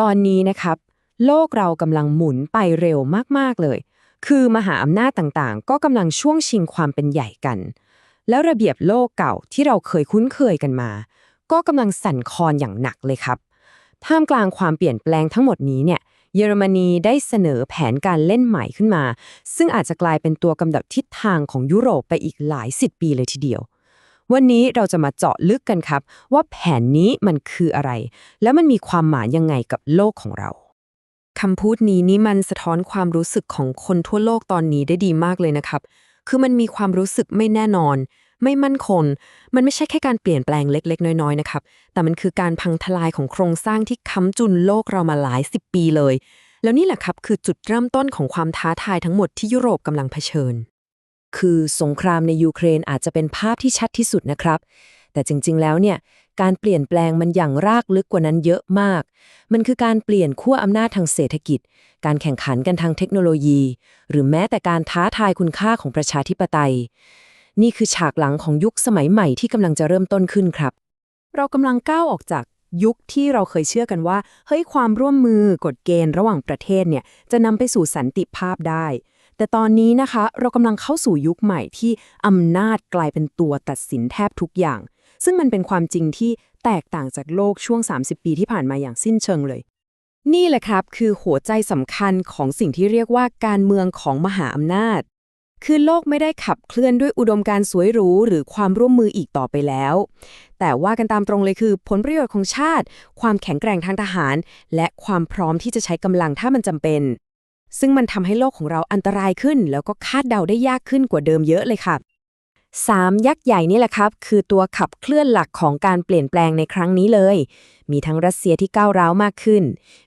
ตอนนี้นะครับ โลกเรากำลังหมุนไปเร็วมาก ๆ เลย คือมหาอำนาจต่างๆ ก็กำลังช่วงชิงความเป็นใหญ่กัน แล้วระเบียบโลกเก่าที่เราเคยคุ้นเคยกันมา ก็กำลังสั่นคลอนอย่างหนักเลยครับ ท่ามกลางความเปลี่ยนแปลงทั้งหมดนี้เนี่ย เยอรมนีได้เสนอแผนการเล่นใหม่ขึ้นมา ซึ่งอาจจะกลายเป็นตัวกำหนดทิศทางของยุโรปไปอีกหลายสิบปีเลยทีเดียว วันนี้เราจะมาเจาะลึกกันครับ ว่าแผนนี้มันคืออะไร แล้วมันมีความหมายยังไงกับโลกของเราคำพูดนี้นี่มันสะท้อนความรู้สึกของคนทั่วโลกตอนนี้ได้ดีมากเลยนะครับ คือมันมีความรู้สึกไม่แน่นอน ไม่มั่นคง มันไม่ใช่แค่การเปลี่ยนแปลงเล็ก ๆ น้อย ๆ นะครับ แต่มันคือการพังทลายของโครงสร้างที่ค้ำจุนโลกเรามาหลายสิบปีเลย แล้วนี่แหละครับคือจุดเริ่มต้นของความท้าทายทั้งหมดที่ยุโรปกำลังเผชิญ คือสงครามในยูเครนอาจจะเป็นภาพที่ชัดที่สุดนะครับ แต่จริงๆแล้วเนี่ยการเปลี่ยนแปลงมันอย่างรากลึกกว่านั้นเยอะมาก มันคือการเปลี่ยนขั้วอำนาจทางเศรษฐกิจ การแข่งขันกันทางเทคโนโลยี หรือแม้แต่การท้าทายคุณค่าของประชาธิปไตย นี่คือฉากหลังของยุคสมัยใหม่ที่กำลังจะเริ่มต้นขึ้นครับ เรากำลังก้าวออกจากยุคที่เราเคยเชื่อกันว่า เฮ้ยความร่วมมือกฎเกณฑ์ระหว่างประเทศเนี่ยจะนำไปสู่สันติภาพได้ แต่ตอนนี้นะคะ เรากำลังเข้าสู่ยุคใหม่ที่อำนาจกลายเป็นตัวตัดสินแทบทุกอย่าง ซึ่งมันเป็นความจริงที่แตกต่างจากโลกช่วง 30 ปีที่ผ่านมาอย่างสิ้นเชิงเลย นี่แหละครับคือหัวใจสำคัญของสิ่งที่เรียกว่าการเมืองของมหาอำนาจ คือโลกไม่ได้ขับเคลื่อนด้วยอุดมการณ์สวยหรูหรือความร่วมมืออีกต่อไปแล้ว แต่ว่ากันตามตรงเลยคือ ผลประโยชน์ของชาติ ความแข็งแกร่งทางทหาร และความพร้อมที่จะใช้กำลังถ้ามันจำเป็น ซึ่งมันทำให้โลกของเราอันตรายขึ้น แล้วก็คาดเดาได้ยากขึ้นกว่าเดิมเยอะเลยค่ะสามยักษ์ใหญ่นี่แหละครับ คือตัวขับเคลื่อนหลักของการเปลี่ยนแปลงในครั้งนี้เลย มีทั้งรัสเซียที่ก้าวร้าวมากขึ้น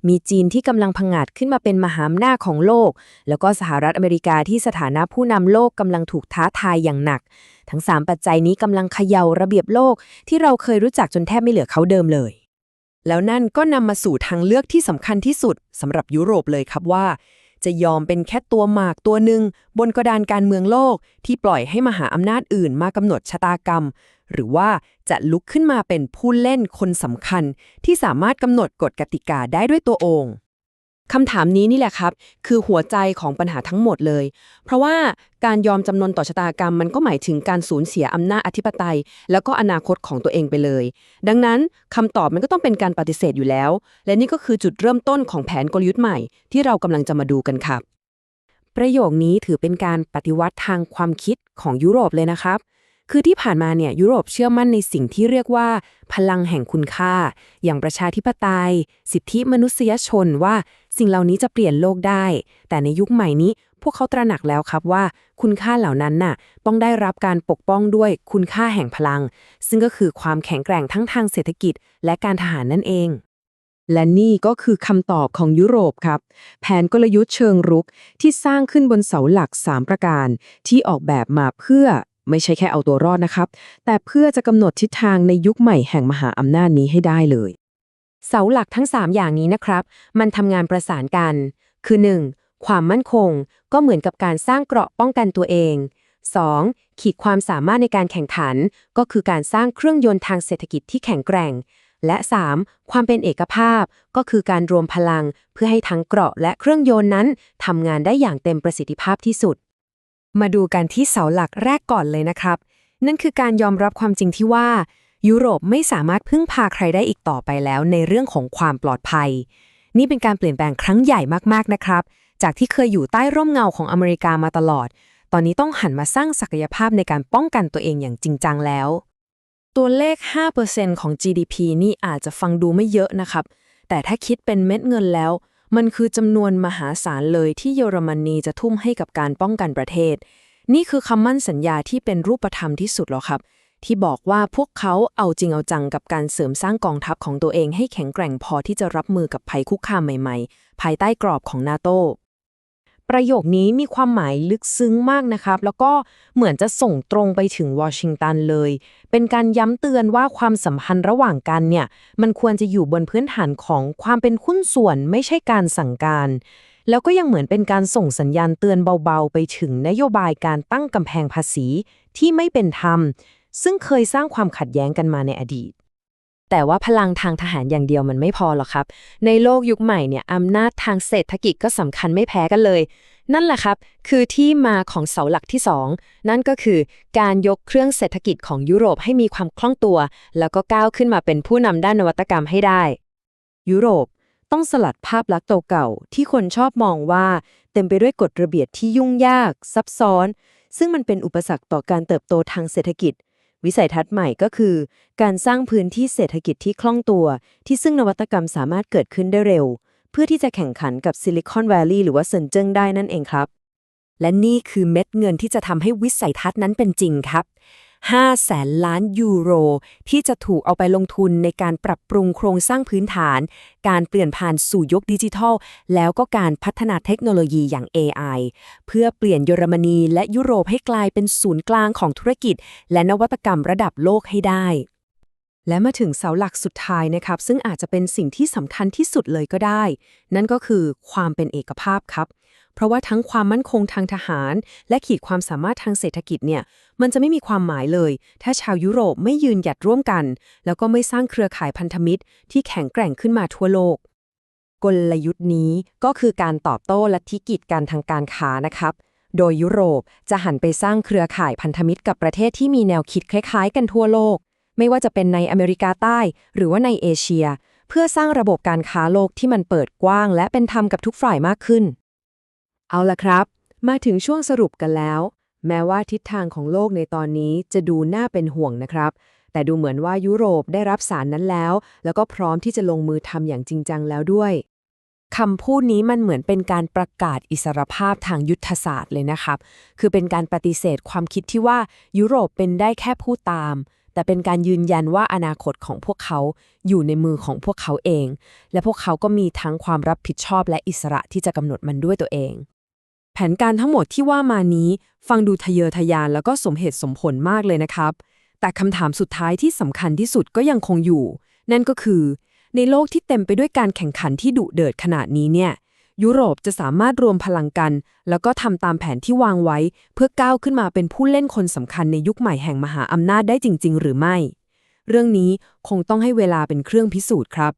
มีจีนที่กำลังพังอาจขึ้นมาเป็นมหาอำนาจของโลก แล้วก็สหรัฐอเมริกาที่สถานะผู้นำโลกกำลังถูกท้าทายอย่างหนัก ทั้ง 3 ปัจจัยนี้กำลังเขย่าระเบียบโลก ที่เราเคยรู้จักจนแทบไม่เหลือเขาเดิมเลย แล้วนั่นก็นำมาสู่ทางเลือกที่สำคัญที่สุดสำหรับยุโรปเลยครับว่า จะยอมเป็นแค่ตัวหมากตัวหนึ่งบนกระดานการเมืองโลกที่ปล่อยให้มหาอำนาจอื่นมากำหนดชะตากรรม หรือว่าจะลุกขึ้นมาเป็นผู้เล่นคนสำคัญ ที่สามารถกำหนดกฎกติกาได้ด้วยตัวเองค คำถามนี้นี่แหละครับ คือหัวใจของปัญหาทั้งหมดเลย เพราะว่าการยอมจำนนต่อชะตากรรมมันก็หมายถึงการสูญเสียอำนาจอธิปไตย แล้วก็อนาคตของตัวเองไปเลย ดังนั้นคำตอบมันก็ต้องเป็นการปฏิเสธอยู่แล้ว และนี่ก็คือจุดเริ่มต้นของแผนกลยุทธ์ใหม่ ที่เรากำลังจะมาดูกันครับ ประโยคนี้ถือเป็นการปฏิวัติทางความคิดของยุโรปเลยนะครับ คือที่ผ่านมาเนี่ยยุโรปเชื่อมั่นในสิ่งที่เรียกว่า พลังแห่งคุณค่า อย่างประชาธิปไตย สิทธิมนุษยชนว่าสิ่งเหล่านี้จะเปลี่ยนโลกได้ แต่ในยุคใหม่นี้พวกเขาตระหนักแล้วครับว่า คุณค่าเหล่านั้นน่ะต้องได้รับการปกป้องด้วยคุณค่าแห่งพลัง ซึ่งก็คือความแข็งแกร่งทั้งทางเศรษฐกิจ และการทหารนั่นเองและนี่ก็คือคำตอบของยุโรปครับ แผนกลยุทธ์เชิงรุกที่สร้างขึ้นบนเสาหลัก 3 ประการ ที่ออกแบบมาเพื่อ ไม่ใช่แค่เอาตัวรอดนะครับ แต่เพื่อจะกำหนดทิศทางในยุคใหม่แห่งมหาอำนาจนี้ให้ได้เลย เสาหลักทั้ง 3 อย่างนี้นะครับ มันทำงานประสานกัน คือ 1. ความมั่นคง ก็เหมือนกับการสร้างเกราะป้องกันตัวเอง 2. ขีดความสามารถในการแข่งขัน ก็คือการสร้างเครื่องยนต์ทางเศรษฐกิจที่แข็งแกร่ง และ 3. ความเป็นเอกภาพ ก็คือการรวมพลัง เพื่อให้ทั้งเกราะและเครื่องยนต์นั้นทำงานได้อย่างเต็มประสิทธิภาพที่สุด มาดูกันที่เสาหลักแรกก่อนเลยนะครับ นั่นคือการยอมรับความจริงที่ว่า ยุโรปไม่สามารถพึ่งพาใครได้อีกต่อไปแล้วในเรื่องของความปลอดภัย นี่เป็นการเปลี่ยนแปลงครั้งใหญ่มากๆนะครับ จากที่เคยอยู่ใต้ร่มเงาของอเมริกามาตลอด ตอนนี้ต้องหันมาสร้างศักยภาพในการป้องกันตัวเองอย่างจริงจังแล้ว ตัวเลข 5%ของ GDP นี่อาจจะฟังดูไม่เยอะนะครับ แต่ถ้าคิดเป็นเม็ดเงินแล้ว มันคือจำนวนมหาศาลเลยที่เยอรมนีจะทุ่มให้กับการป้องกันประเทศ นี่คือคำมั่นสัญญาที่เป็นรูปธรรมที่สุดหรอครับ ที่บอกว่าพวกเขาเอาจริงเอาจังกับการเสริมสร้างกองทัพของตัวเองให้แข็งแกร่งพอที่จะรับมือกับภัยคุกคามใหม่ ๆ ภายใต้กรอบของนาโต ประโยคนี้มีความหมายลึกซึ้งมากนะครับ แล้วก็เหมือนจะส่งตรงไปถึงวอชิงตันเลย เป็นการย้ำเตือนว่าความสัมพันธ์ระหว่างกันเนี่ย มันควรจะอยู่บนพื้นฐานของความเป็นหุ้นส่วนไม่ใช่การสั่งการ แล้วก็ยังเหมือนเป็นการส่งสัญญาณเตือนเบาๆ ไปถึงนโยบายการตั้งกำแพงภาษีที่ไม่เป็นธรรม ซึ่งเคยสร้างความขัดแย้งกันมาในอดีต แต่ว่าพลังทางทหารอย่างเดียวมันไม่พอหรอกครับ ในโลกยุคใหม่เนี่ยอำนาจทางเศรษฐกิจก็สำคัญไม่แพ้กันเลย นั่นแหละครับ คือที่มาของเสาหลักที่ 2 นั่นก็คือการยกเครื่องเศรษฐกิจของยุโรปให้มีความคล่องตัว แล้วก็ก้าวขึ้นมาเป็นผู้นำด้านนวัตกรรมให้ได้ ยุโรปต้องสลัดภาพลักษณ์เก่าๆที่คนชอบมองว่า เต็มไปด้วยกฎระเบียบที่ยุ่งยาก ซับซ้อน ซึ่งมันเป็นอุปสรรคต่อการเติบโตทางเศรษฐกิจ วิสัยทัศน์ใหม่ก็คือ การสร้างพื้นที่เศรษฐกิจที่คล่องตัว ที่ซึ่งนวัตกรรมสามารถเกิดขึ้นได้เร็ว เพื่อที่จะแข่งขันกับซิลิคอนแวลลีย์หรือว่าเซินเจิ้งได้นั่นเองครับ และนี่คือเม็ดเงินที่จะทำให้วิสัยทัศน์นั้นเป็นจริงครับ 5 แสนล้านยูโร ที่จะถูกเอาไปลงทุนในการปรับปรุงโครงสร้างพื้นฐาน การเปลี่ยนผ่านสู่ยุคดิจิทัล แล้วก็การพัฒนาเทคโนโลยีอย่าง AI เพื่อเปลี่ยนเยอรมนีและยุโรปให้กลายเป็นศูนย์กลางของธุรกิจ และนวัตกรรมระดับโลกให้ได้และมาถึงเสาหลักสุดท้ายนะครับ ซึ่งอาจจะเป็นสิ่งที่สำคัญที่สุดเลยก็ได้ นั่นก็คือความเป็นเอกภาพครับ เพราะว่าทั้งความมั่นคงทางทหาร และขีดความสามารถทางเศรษฐกิจเนี่ย มันจะไม่มีความหมายเลย ถ้าชาวยุโรปไม่ยืนหยัดร่วมกัน แล้วก็ไม่สร้างเครือข่ายพันธมิตร ที่แข็งแกร่งขึ้นมาทั่วโลก กลยุทธ์นี้ก็คือการตอบโต้ลัทธิกีดกันทางการค้านะครับ โดยยุโรปจะหันไปสร้างเครือข่ายพันธมิตรกับประเทศที่มีแนวคิดคล้ายๆ กันทั่วโลก ไม่ว่าจะเป็นในอเมริกาใต้ หรือว่าในเอเชียเพื่อสร้างระบบการค้าโลกที่มันเปิดกว้าง และเป็นธรรมกับทุกฝ่ายมากขึ้น เอาละครับ มาถึงช่วงสรุปกันแล้ว แม้ว่าทิศทางของโลกในตอนนี้จะดูน่าเป็นห่วงนะครับ แต่ดูเหมือนว่ายุโรปได้รับสารนั้นแล้ว แล้วก็พร้อมที่จะลงมือทำอย่างจริงจังแล้วด้วยคำพูดนี้มันเหมือนเป็นการประกาศอิสรภาพทางยุทธศาสตร์เลยนะครับ คือเป็นการปฏิเสธความคิดที่ว่ายุโรปเป็นได้แค่ผู้ตาม แต่เป็นการยืนยันว่าอนาคตของพวกเขาอยู่ในมือของพวกเขาเอง และพวกเขาก็มีทั้งความรับผิดชอบและอิสระที่จะกำหนดมันด้วยตัวเอง แผนการทั้งหมดที่ว่ามานี้ ฟังดูทะเยอทะยานแล้วก็สมเหตุสมผลมากเลยนะครับ แต่คำถามสุดท้ายที่สำคัญที่สุดก็ยังคงอยู่ นั่นก็คือ ในโลกที่เต็มไปด้วยการแข่งขันที่ดุเดือดขนาดนี้เนี่ย ยุโรปจะสามารถรวมพลังกัน แล้วก็ทำตามแผนที่วางไว้ เพื่อก้าวขึ้นมาเป็นผู้เล่นคนสำคัญในยุคใหม่แห่งมหาอำนาจได้จริง ๆ หรือไม่ เรื่องนี้คงต้องให้เวลาเป็นเครื่องพิสูจน์ครับ